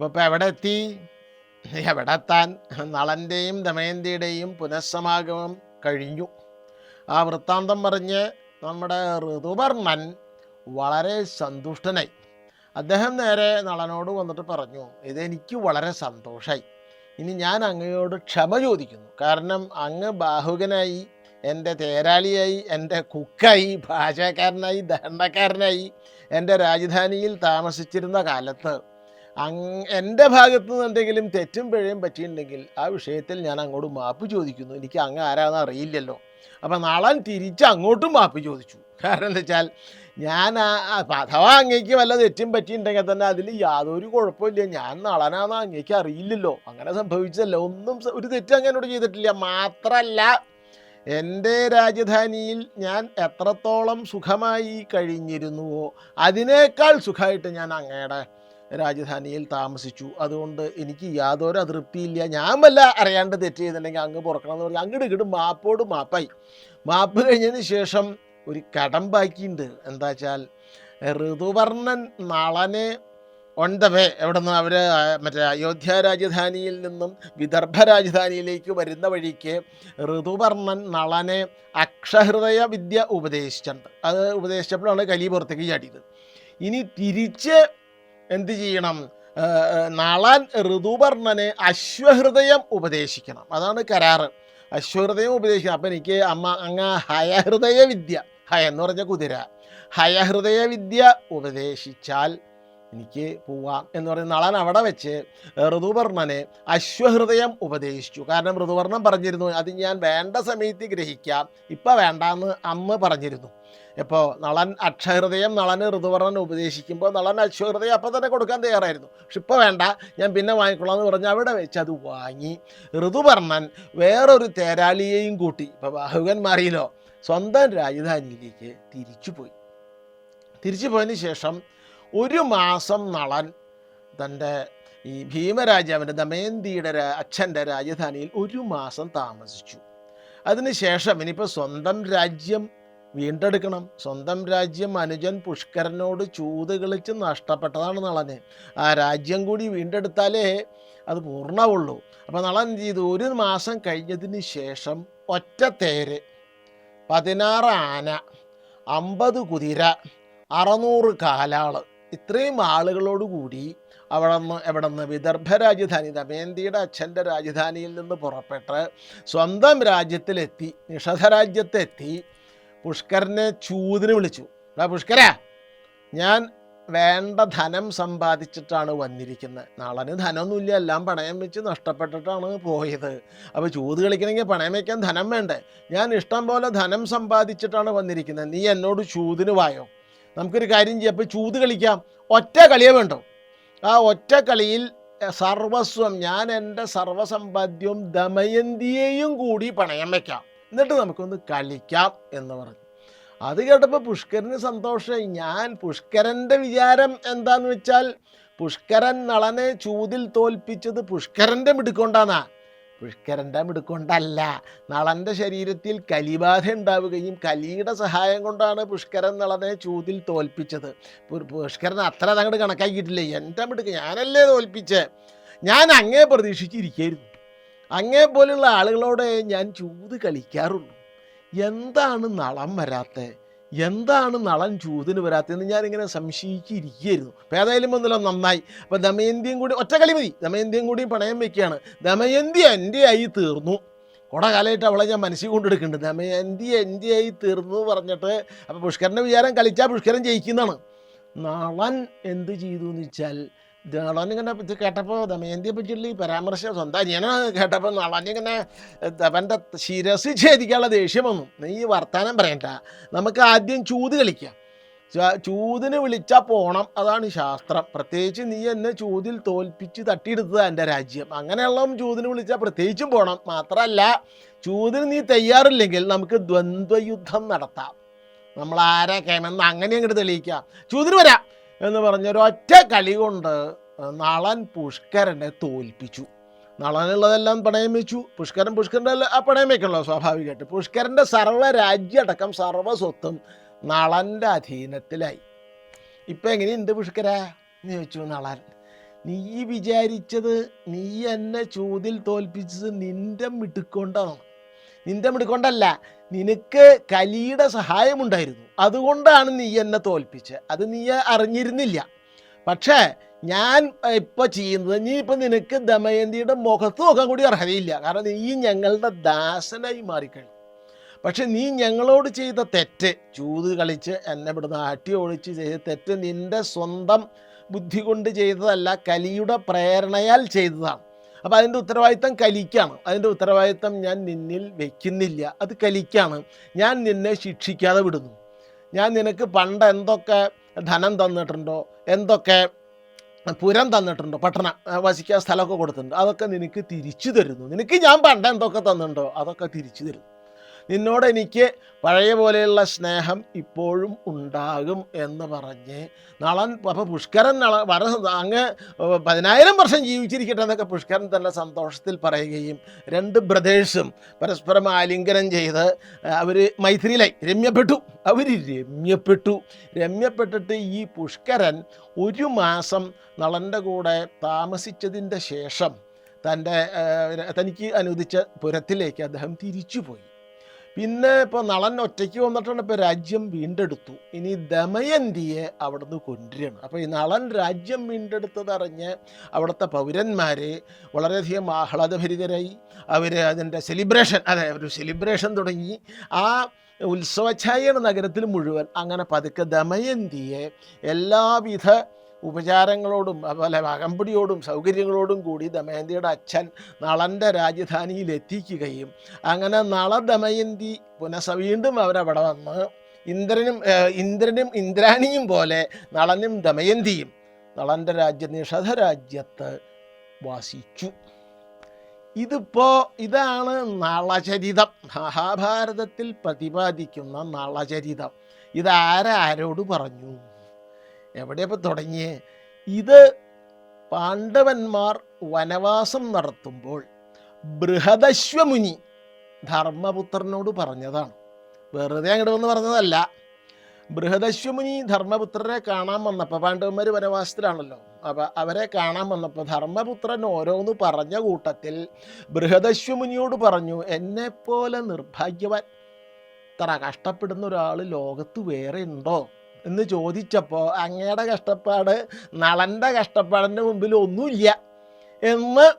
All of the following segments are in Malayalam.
അപ്പോൾ ഇപ്പം എവിടെ എത്തി? എവിടെ എത്താൻ? നളന്റെയും ദമയന്തിയുടെയും പുനഃസമാഗമം കഴിഞ്ഞു. ആ വൃത്താന്തം പറഞ്ഞ് നമ്മുടെ ഋതുവർമ്മൻ വളരെ സന്തുഷ്ടനായി. അദ്ദേഹം നേരെ നളനോട് വന്നിട്ട് പറഞ്ഞു ഇതെനിക്ക് വളരെ സന്തോഷമായി ഇനി ഞാൻ അങ്ങയോട് ക്ഷമ ചോദിക്കുന്നു. കാരണം അങ്ങ് ബാഹുകനായി എന്റെ തേരാളിയായി എന്റെ കുക്കായി ഭാഷക്കാരനായി ദണ്ഡക്കാരനായി എന്റെ രാജധാനിയിൽ താമസിച്ചിരുന്ന കാലത്ത് എന്റെ ഭാഗത്തു നിന്ന് എന്തെങ്കിലും തെറ്റും പിഴയും പറ്റിയിട്ടുണ്ടെങ്കിൽ ആ വിഷയത്തിൽ ഞാൻ അങ്ങോട്ട് മാപ്പ് ചോദിക്കുന്നു. എനിക്ക് അങ്ങ് ആരാണെന്ന് അറിയില്ലല്ലോ. അപ്പം നാളെ തിരിച്ച് അങ്ങോട്ടും മാപ്പ് ചോദിച്ചു. കാരണം എന്താ വെച്ചാൽ ഞാൻ അഥവാ അങ്ങേക്ക് വല്ല തെറ്റും പറ്റിയിട്ടുണ്ടെങ്കിൽ തന്നെ അതിൽ യാതൊരു കുഴപ്പമില്ല. ഞാൻ നളനാന്ന് അങ്ങേക്ക് അറിയില്ലല്ലോ. അങ്ങനെ സംഭവിച്ചതല്ല. ഒന്നും ഒരു തെറ്റും അങ്ങനോട് ചെയ്തിട്ടില്ല. മാത്രമല്ല എന്റെ രാജധാനിയിൽ ഞാൻ എത്രത്തോളം സുഖമായി കഴിഞ്ഞിരുന്നുവോ അതിനേക്കാൾ സുഖമായിട്ട് ഞാൻ അങ്ങയുടെ രാജധാനിയിൽ താമസിച്ചു. അതുകൊണ്ട് എനിക്ക് യാതൊരു അതൃപ്തിയില്ല. ഞാൻ വല്ല അറിയാണ്ട് തെറ്റ് ചെയ്തിട്ടുണ്ടെങ്കിൽ അങ്ങ് പുറക്കണം എന്ന് പറഞ്ഞാൽ അങ്ങോട്ട് ഇങ്ങോട്ട് മാപ്പോട് മാപ്പായി. മാപ്പ് കഴിഞ്ഞതിന് ശേഷം ഒരു കടം ബാക്കിയുണ്ട്. എന്താ വെച്ചാൽ ഋതുവർണൻ നളനെ ഓൺ ദ വേ എവിടെ നിന്ന് അവർ മറ്റേ അയോധ്യ രാജധാനിയിൽ നിന്നും വിദർഭ രാജധാനിയിലേക്ക് വരുന്ന വഴിക്ക് ഋതുവർണൻ നളനെ അക്ഷഹൃദയ വിദ്യ ഉപദേശിച്ചിട്ടുണ്ട് അത് ഉപദേശിച്ചപ്പോഴാണ് കലി പുറത്തേക്ക് ചാടിയത്. ഇനി തിരിച്ച് എന്ത് ചെയ്യണം? നാളാൻ ഋതുപർണന് അശ്വഹൃദയം ഉപദേശിക്കണം. അതാണ് കരാറ്. അശ്വഹൃദയം ഉപദേശിക്കണം. അപ്പം എനിക്ക് അമ്മ അങ്ങ് ഹയഹൃദയ വിദ്യ ഹയ എന്ന് പറഞ്ഞ കുതിര ഹയഹൃദയ വിദ്യ ഉപദേശിച്ചാൽ എനിക്ക് പോവാം എന്ന് പറയുന്ന നളൻ അവിടെ വെച്ച് ഋതുവർണനെ അശ്വഹൃദയം ഉപദേശിച്ചു. കാരണം ഋതുവർണം പറഞ്ഞിരുന്നു അത് ഞാൻ വേണ്ട സമയത്ത് ഗ്രഹിക്കാം. ഇപ്പം വേണ്ടാന്ന് അമ്മ പറഞ്ഞിരുന്നു. ഇപ്പോൾ നളൻ അക്ഷഹൃദയം നളന് ഋതുവർണൻ ഉപദേശിക്കുമ്പോൾ നളൻ അശ്വഹൃദയം അപ്പം തന്നെ കൊടുക്കാൻ തയ്യാറായിരുന്നു. പക്ഷെ ഇപ്പോൾ വേണ്ട ഞാൻ പിന്നെ വാങ്ങിക്കൊള്ളാം എന്ന് പറഞ്ഞ് അവിടെ വെച്ച് അത് വാങ്ങി ഋതുവർണൻ വേറൊരു തേരാളിയെയും കൂട്ടി ഇപ്പോൾ ബാഹുകൻ മാറിയിലോ സ്വന്തം രാജധാനിയിലേക്ക് തിരിച്ചുപോയി തിരിച്ചു പോയതിന് ശേഷം ഒരു മാസം നളൻ തന്റെ ഈ ഭീമരാജാവിന്റെ ദമയന്തിയുടെ അച്ഛന്റെ രാജധാനിയിൽ ഒരു മാസം താമസിച്ചു. അതിനുശേഷം ഇനിയിപ്പോൾ സ്വന്തം രാജ്യം വീണ്ടെടുക്കണം. സ്വന്തം രാജ്യം അനുജൻ പുഷ്കരനോട് ചൂത് കളിച്ച് നഷ്ടപ്പെട്ടതാണ് നളന്. ആ രാജ്യം കൂടി വീണ്ടെടുത്താലേ അത് പൂർണമുള്ളൂ അപ്പോൾ നളൻ ചെയ്തു? ഒരു മാസം കഴിഞ്ഞതിന് ശേഷം ഒറ്റ തേര്. പതിനാറ് ആന അമ്പത് കുതിര അറുന്നൂറ് കാലാൾ. ഇത്രയും ആളുകളോട് കൂടി അവിടെ നിന്ന് എവിടെ നിന്ന് വിദർഭ രാജധാനി ദമയന്തിയുടെ അച്ഛന്റെ രാജധാനിയിൽ നിന്ന് പുറപ്പെട്ട് സ്വന്തം രാജ്യത്തിലെത്തി നിഷധ രാജ്യത്തെത്തി പുഷ്കരനെ ചൂതിന് വിളിച്ചു. എടാ പുഷ്കര ഞാൻ വേണ്ട ധനം സമ്പാദിച്ചിട്ടാണ് വന്നിരിക്കുന്നത് നളന് ധനമൊന്നുമില്ല എല്ലാം പണയം വെച്ച് നഷ്ടപ്പെട്ടിട്ടാണ് പോയത്. അപ്പോൾ ചൂത് കളിക്കണമെങ്കിൽ പണയം വയ്ക്കാൻ ധനം വേണ്ടേ? ഞാൻ ഇഷ്ടം പോലെ ധനം സമ്പാദിച്ചിട്ടാണ് വന്നിരിക്കുന്നത് നീ എന്നോട് ചൂതിന് വായോ? നമുക്കൊരു കാര്യം ചെയ്യാം. അപ്പോൾ ചൂത് കളിക്കാം. ഒറ്റ കളിയേ വേണ്ടോ. ആ ഒറ്റ കളിയിൽ സർവസ്വം ഞാൻ എന്റെ സർവസമ്പാദ്യവും ദമയന്തിയെയും കൂടി പണയം വെക്കാം. എന്നിട്ട് നമുക്കൊന്ന് കളിക്കാം എന്ന് പറഞ്ഞു. അത് കേട്ടപ്പോൾ പുഷ്കരന് സന്തോഷമായി ഞാൻ പുഷ്കരന്റെ വിചാരം എന്താന്ന് വെച്ചാൽ പുഷ്കരൻ നളനെ ചൂതിൽ തോൽപ്പിച്ചത് പുഷ്കരന്റെ മിടുക്കൊണ്ടാന്നാ പുഷ്കരന്റെ മിടുക്കൊണ്ടല്ല. നളന്റെ ശരീരത്തിൽ കലിബാധ ഉണ്ടാവുകയും കലിയുടെ സഹായം കൊണ്ടാണ് പുഷ്കരൻ നളനെ ചൂതിൽ തോൽപ്പിച്ചത്. പുഷ്കരൻ അത്ര അതങ്ങോട്ട് കണക്കാക്കിയിട്ടില്ല. എന്റെ മിടുക്ക് ഞാനല്ലേ തോൽപ്പിച്ചേ? ഞാൻ അങ്ങേ പ്രതീക്ഷിച്ചിരിക്കായിരുന്നു. അങ്ങേ പോലുള്ള ആളുകളോട് ഞാൻ ചൂത് കളിക്കാറുള്ളൂ. എന്താണ് നളം വരാത്ത? എന്താണ് നളൻ ചൂതിന് വരാത്തതെന്ന് ഞാനിങ്ങനെ സംശയിച്ചിരിക്കുകയായിരുന്നു. അപ്പം ഏതായാലും ഒന്നുമില്ല നന്നായി. അപ്പം ദമയന്തിയും കൂടി ഒറ്റ കളി മതി. ദമയന്തിയും കൂടി പണയം വെക്കുകയാണ്. ദമയന്തി എന്റെ ആയി തീർന്നു. കുറെ കാലമായിട്ട് അവളെ ഞാൻ മനസ്സിൽ കൊണ്ടെടുക്കുന്നുണ്ട്. ദമയന്തി എന്റെ ആയി തീർന്നു പറഞ്ഞിട്ട് അപ്പം പുഷ്കരന്റെ വിചാരം കളിച്ചാൽ പുഷ്കരൻ ജയിക്കുന്നതാണ്. നളൻ എന്ത് ചെയ്തു എന്ന് വെച്ചാൽ നളൻ ഇങ്ങനെ ഇത് കേട്ടപ്പോൾ ദമയന്തിയെ പറ്റിയുള്ള ഈ പരാമർശം സ്വന്തം അനിയനാണ് കേട്ടപ്പോൾ നളൻ ഇങ്ങനെ അവന്റെ ശിരസ് ഛേദിക്കാനുള്ള ദേഷ്യം വന്നു. നീ ഈ വർത്താനം പറയണ്ട. നമുക്ക് ആദ്യം ചൂത് കളിക്കാം. ചൂതിന് വിളിച്ചാൽ പോണം. അതാണ് ശാസ്ത്രം. പ്രത്യേകിച്ച് നീ എന്നെ ചൂതിൽ തോൽപ്പിച്ച് തട്ടിയെടുത്തത് എന്റെ രാജ്യം. അങ്ങനെയുള്ള ചൂതിന് വിളിച്ചാൽ പ്രത്യേകിച്ചും പോണം. മാത്രമല്ല ചൂതിന് നീ തയ്യാറില്ലെങ്കിൽ നമുക്ക് ദ്വന്ദ്വയുദ്ധം നടത്താം. നമ്മൾ ആരാ കേമെന്ന് അങ്ങനെ അങ്ങോട്ട് തെളിയിക്കാം. ചൂതിന് വരാം. എന്ന് പറഞ്ഞൊരു ഒറ്റ കളി കൊണ്ട് നളൻ പുഷ്കരനെ തോൽപ്പിച്ചു. നളനുള്ളതെല്ലാം പണയം വെച്ചു പുഷ്കരൻ പുഷ്കരന്റെ ആ പണയം വെക്കണല്ലോ സ്വാഭാവികമായിട്ട്. പുഷ്കരന്റെ സർവ രാജ്യടക്കം സർവ സ്വത്തും നളന്റെ അധീനത്തിലായി. ഇപ്പം എങ്ങനെ എന്ത് പുഷ്കര? എന്ന് ചോദിച്ചു നളൻ. നീ വിചാരിച്ചത് നീ എന്നെ ചൂതിൽ തോൽപ്പിച്ചത് നിന്റെ മിടുക്കൊണ്ടാണ് നിന്റെ മിടുക്കൊണ്ടല്ല നിനക്ക് കലിയുടെ സഹായമുണ്ടായിരുന്നു. അതുകൊണ്ടാണ് നീ എന്നെ തോൽപ്പിച്ചത് അത് നീ അറിഞ്ഞിരുന്നില്ല. പക്ഷേ ഞാൻ ഇപ്പോൾ ചെയ്യുന്നത് നീ ഇപ്പം നിനക്ക് ദമയന്തിയുടെ മുഖത്ത് നോക്കാൻ കൂടി അർഹതയില്ല. കാരണം നീ ഞങ്ങളുടെ ദാസനായി മാറിക്കഴിഞ്ഞു. പക്ഷെ നീ ഞങ്ങളോട് ചെയ്ത തെറ്റ് ചൂത് കളിച്ച് എന്നെ ഇവിടുന്ന് ആട്ടി ഒഴിച്ച് ചെയ്ത തെറ്റ് നിന്റെ സ്വന്തം ബുദ്ധി കൊണ്ട് ചെയ്തതല്ല കലിയുടെ പ്രേരണയാൽ ചെയ്തതാണ്. അപ്പോൾ അതിന്റെ ഉത്തരവാദിത്തം കലിക്കാണ്. അതിന്റെ ഉത്തരവാദിത്തം ഞാൻ നിന്നിൽ വെക്കുന്നില്ല. അത് കലിക്കാണ്. ഞാൻ നിന്നെ ശിക്ഷിക്കാതെ വിടുന്നു. ഞാൻ നിനക്ക് പണ്ട് എന്തൊക്കെ ധനം തന്നിട്ടുണ്ടോ? എന്തൊക്കെ പുരം തന്നിട്ടുണ്ടോ? പട്ടണ വസിക്കാൻ സ്ഥലമൊക്കെ കൊടുത്തിട്ടുണ്ട്. അതൊക്കെ നിനക്ക് തിരിച്ചു തരുന്നു. നിനക്ക് ഞാൻ പണ്ട് എന്തൊക്കെ തന്നിട്ടുണ്ടോ? അതൊക്കെ തിരിച്ചു തരുന്നു. നിന്നോട് എനിക്ക് പഴയ പോലെയുള്ള സ്നേഹം ഇപ്പോഴും ഉണ്ടാകും എന്ന് പറഞ്ഞ് നളൻ അപ്പോൾ പുഷ്കരൻ നള വര അങ്ങ് പതിനായിരം വർഷം ജീവിച്ചിരിക്കട്ടെ എന്നൊക്കെ പുഷ്കരൻ തന്നെ സന്തോഷത്തിൽ പറയുകയും രണ്ട് ബ്രദേഴ്സും പരസ്പരം ആലിംഗനം ചെയ്ത് അവർ മൈത്രിയിലായി രമ്യപ്പെട്ടു. അവർ രമ്യപ്പെട്ടു. രമ്യപ്പെട്ടിട്ട് ഈ പുഷ്കരൻ ഒരു മാസം നളന്റെ കൂടെ താമസിച്ചതിന്റെ ശേഷം തന്റെ തനിക്ക് അനുവദിച്ച പുരത്തിലേക്ക് അദ്ദേഹം തിരിച്ചുപോയി. പിന്നെ ഇപ്പോൾ നളൻ ഒറ്റയ്ക്ക് വന്നിട്ടാണ് ഇപ്പോൾ രാജ്യം വീണ്ടെടുത്തു. ഇനി ദമയന്തിയെ അവിടുന്ന് കൊണ്ടുവരികയാണ്. അപ്പോൾ ഈ നളൻ രാജ്യം വീണ്ടെടുത്തതറിഞ്ഞ് അവിടുത്തെ പൗരന്മാർ വളരെയധികം ആഹ്ലാദഭരിതരായി. അവർ അതിന്റെ സെലിബ്രേഷൻ അതെ ഒരു സെലിബ്രേഷൻ തുടങ്ങി. ആ ഉത്സവഛായയാണ് നഗരത്തിൽ മുഴുവൻ അങ്ങനെ പതുക്കെ ദമയന്തിയെ എല്ലാവിധ ഉപചാരങ്ങളോടും അതുപോലെ അകമ്പടിയോടും സൗകര്യങ്ങളോടും കൂടി ദമയന്തിയുടെ അച്ഛൻ നളന്റെ രാജധാനിയിൽ എത്തിക്കുകയും അങ്ങനെ നള ദമയന്തി പുനഃസ വീണ്ടും അവരവിടെ വന്ന് ഇന്ദ്രനും ഇന്ദ്രനും ഇന്ദ്രാണിയും പോലെ നളനും ദമയന്തിയും നളന്റെ രാജ്യ നിഷധ രാജ്യത്ത് വാസിച്ചു. ഇതിപ്പോ ഇതാണ് നളചരിതം. മഹാഭാരതത്തിൽ പ്രതിപാദിക്കുന്ന നളചരിതം. ഇതാരാരോട് പറഞ്ഞു? എവിടെയപ്പോൾ തുടങ്ങിയേ? ഇത് പാണ്ഡവന്മാർ വനവാസം നടത്തുമ്പോൾ ബൃഹദശ്വമുനി ധർമ്മപുത്രനോട് പറഞ്ഞതാണ്. വെറുതെ അങ്ങോട്ട് വന്ന് പറഞ്ഞതല്ല. ബൃഹദശ്വമുനി ധർമ്മപുത്രരെ കാണാൻ വന്നപ്പോൾ പാണ്ഡവന്മാർ വനവാസത്തിലാണല്ലോ. അപ്പം അവരെ കാണാൻ വന്നപ്പോൾ ധർമ്മപുത്രൻ ഓരോന്ന് പറഞ്ഞ കൂട്ടത്തിൽ ബൃഹദശ്വമുനിയോട് പറഞ്ഞു എന്നെപ്പോലെ നിർഭാഗ്യവാൻ ഇത്ര കഷ്ടപ്പെടുന്ന ഒരാൾ ലോകത്ത് വേറെ ഉണ്ടോ? എന്ന് ചോദിച്ചപ്പോൾ അങ്ങയുടെ കഷ്ടപ്പാട് നളന്റെ കഷ്ടപ്പാടിന്റെ മുമ്പിൽ ഒന്നുമില്ല എന്ന്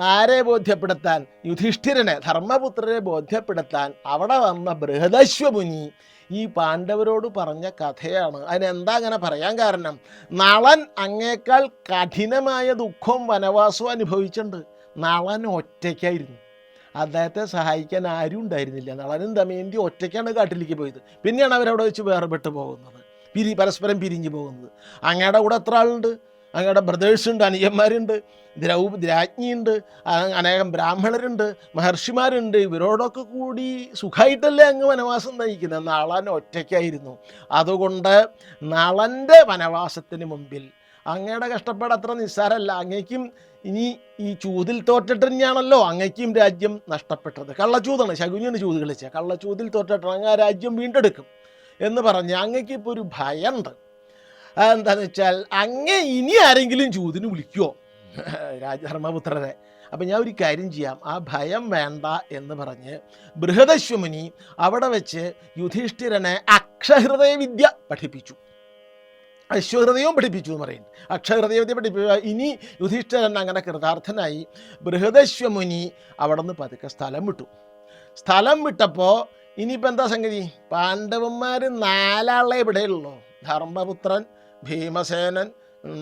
ആരെ ബോധ്യപ്പെടുത്താൻ? യുധിഷ്ഠിരനെ ധർമ്മപുത്രരെ ബോധ്യപ്പെടുത്താൻ അവിടെ വന്ന ബൃഹദശ്വമുനി ഈ പാണ്ഡവരോട് പറഞ്ഞ കഥയാണ്. അതിനെന്താ അങ്ങനെ പറയാൻ കാരണം? നളൻ അങ്ങേക്കാൾ കഠിനമായ ദുഃഖവും വനവാസവും അനുഭവിച്ചിട്ടുണ്ട്. നളൻ ഒറ്റയ്ക്കായിരുന്നു. അദ്ദേഹത്തെ സഹായിക്കാൻ ആരും ഉണ്ടായിരുന്നില്ല നളനും ദമയന്തി ഒറ്റയ്ക്കാണ് കാട്ടിലേക്ക് പോയത്. പിന്നെയാണ് അവരവിടെ വെച്ച് വേർപെട്ട് പോകുന്നത്. പിരി പരസ്പരം പിരിഞ്ഞു പോകുന്നത്. അങ്ങയുടെ കൂടെ എത്ര ആളുണ്ട്? അങ്ങയുടെ ബ്രദേഴ്സ് ഉണ്ട് അനുജന്മാരുണ്ട് ദ്രൗപദി രാജ്ഞിയുണ്ട് അനേകം ബ്രാഹ്മണരുണ്ട് മഹർഷിമാരുണ്ട്. ഇവരോടൊക്കെ കൂടി സുഖമായിട്ടല്ലേ അങ്ങ് വനവാസം നയിക്കുന്നത്? നളൻ ഒറ്റയ്ക്കായിരുന്നു. അതുകൊണ്ട് നളന്റെ വനവാസത്തിന് മുമ്പിൽ അങ്ങയുടെ കഷ്ടപ്പാട് അത്ര നിസ്സാരമല്ല. അങ്ങേക്കും ഇനി ഈ ചൂതിൽ തോറ്റിട്ട് അങ്ങേക്കും രാജ്യം നഷ്ടപ്പെട്ടത്. കള്ളച്ചൂതാണ് ശകുനിയാണ് ചൂത് കളിച്ചത്. കള്ളച്ചൂതിൽ തോറ്റിട്ടാണ് അങ്ങ് ആ രാജ്യം വീണ്ടെടുക്കും. എന്ന് പറഞ്ഞ് അങ്ങക്ക് ഇപ്പോൾ ഒരു ഭയമുണ്ട് എന്താണെന്ന് വെച്ചാൽ അങ്ങേ ഇനി ആരെങ്കിലും ചൂതിന് വിളിക്കുമോ രാജധർമ്മപുത്രരെ അപ്പം ഞാൻ ഒരു കാര്യം ചെയ്യാം. ആ ഭയം വേണ്ട എന്ന് പറഞ്ഞ് ബൃഹദശ്വമുനി അവിടെ വെച്ച് യുധിഷ്ഠിരനെ അക്ഷഹൃദയ വിദ്യ പഠിപ്പിച്ചു. അശ്വഹൃദയവും പഠിപ്പിച്ചു എന്ന് പറയുന്നു. അക്ഷഹൃദയ വിദ്യ പഠിപ്പിച്ചു ഇനി യുധിഷ്ഠിരൻ അങ്ങനെ കൃതാർത്ഥനായി ബൃഹദശ്വമുനി അവിടെ നിന്ന് പതുക്കെ സ്ഥലം വിട്ടു. സ്ഥലം വിട്ടപ്പോൾ ഇനിയിപ്പോൾ എന്താ സംഗതി? പാണ്ഡവന്മാർ നാലാളെ ഇവിടെയുള്ളൂ. ധർമ്മപുത്രൻ ഭീമസേനൻ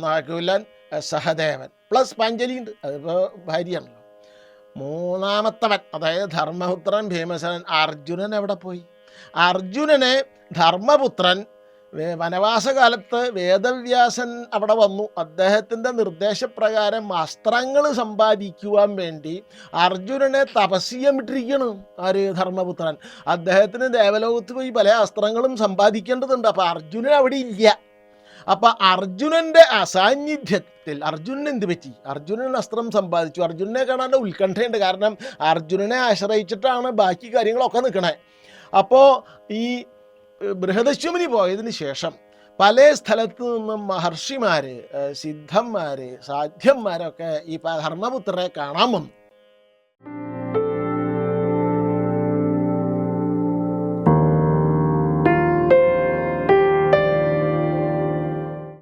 നകുലൻ സഹദേവൻ. പ്ലസ് പാഞ്ചലി ഉണ്ട് അതിപ്പോൾ ഭാര്യയാണല്ലോ. മൂന്നാമത്തവൻ അതായത് ധർമ്മപുത്രൻ ഭീമസേനൻ അർജുനൻ എവിടെ പോയി? അർജുനനെ ധർമ്മപുത്രൻ വനവാസകാലത്ത് വേദവ്യാസൻ അവിടെ വന്നു. അദ്ദേഹത്തിന്റെ നിർദ്ദേശപ്രകാരം അസ്ത്രങ്ങൾ സമ്പാദിക്കുവാൻ വേണ്ടി അർജുനനെ തപസ്യമിട്ടിരിക്കണം ആര് ധർമ്മപുത്രൻ. അദ്ദേഹത്തിന് ദേവലോകത്ത് പോയി പല അസ്ത്രങ്ങളും സമ്പാദിക്കേണ്ടതുണ്ട്. അപ്പോൾ അർജുനൻ അവിടെ ഇല്ല. അപ്പം അർജുനന്റെ അസാന്നിധ്യത്തിൽ അർജുനൻ എന്ത് പറ്റി? അർജുനൻ അസ്ത്രം സമ്പാദിച്ചു. അർജുനനെ കാണാൻ ഉത്കണ്ഠയുണ്ട്. കാരണം അർജുനനെ ആശ്രയിച്ചിട്ടാണ് ബാക്കി കാര്യങ്ങളൊക്കെ നിൽക്കണേ അപ്പോൾ ഈ ബൃഹദശ്വമിനി പോയതിന് ശേഷം പല സ്ഥലത്തു നിന്നും മഹർഷിമാര് സിദ്ധന്മാര് സാധ്യന്മാരൊക്കെ ഈ ധർമ്മപുത്രരെ കാണാൻ വന്നു.